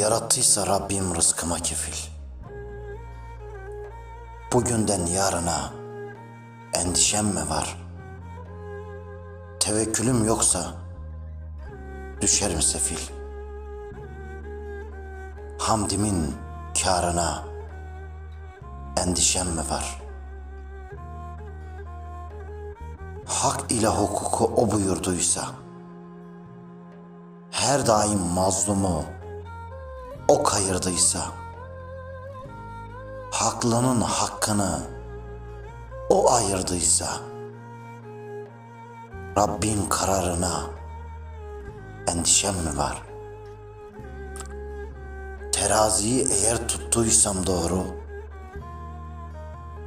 Yarattıysa Rabbim rızkıma kefil. Bugünden yarına endişem mi var? Tevekkülüm yoksa düşerim sefil. Hamdimin kârına endişem mi var? Hak ile hukuku o buyurduysa, her daim mazlumu o kayırdıysa, haklının hakkını o ayırdıysa, Rabbin kararına endişem mi var? Teraziyi eğer tuttuysam doğru,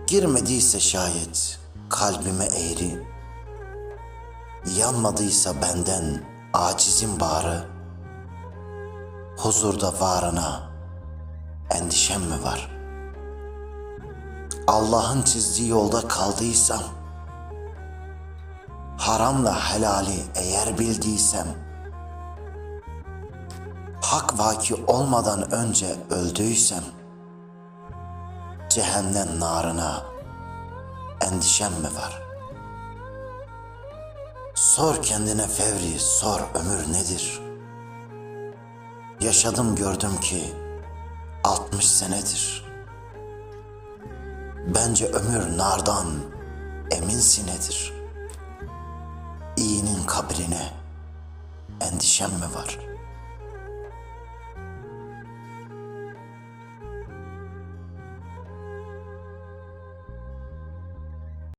girmediyse şayet kalbime eğri, yanmadıysa benden acizin bağrı, huzurda varına endişem mi var? Allah'ın çizdiği yolda kaldıysam, haramla helali eğer bildiysem, hak vaki olmadan önce öldüysem, cehennem narına endişem mi var? Sor kendine fevri, sor ömür nedir? Yaşadım gördüm ki 60 senedir. Bence ömür nardan emin sinedir. İyinin kabrine endişem mi var?''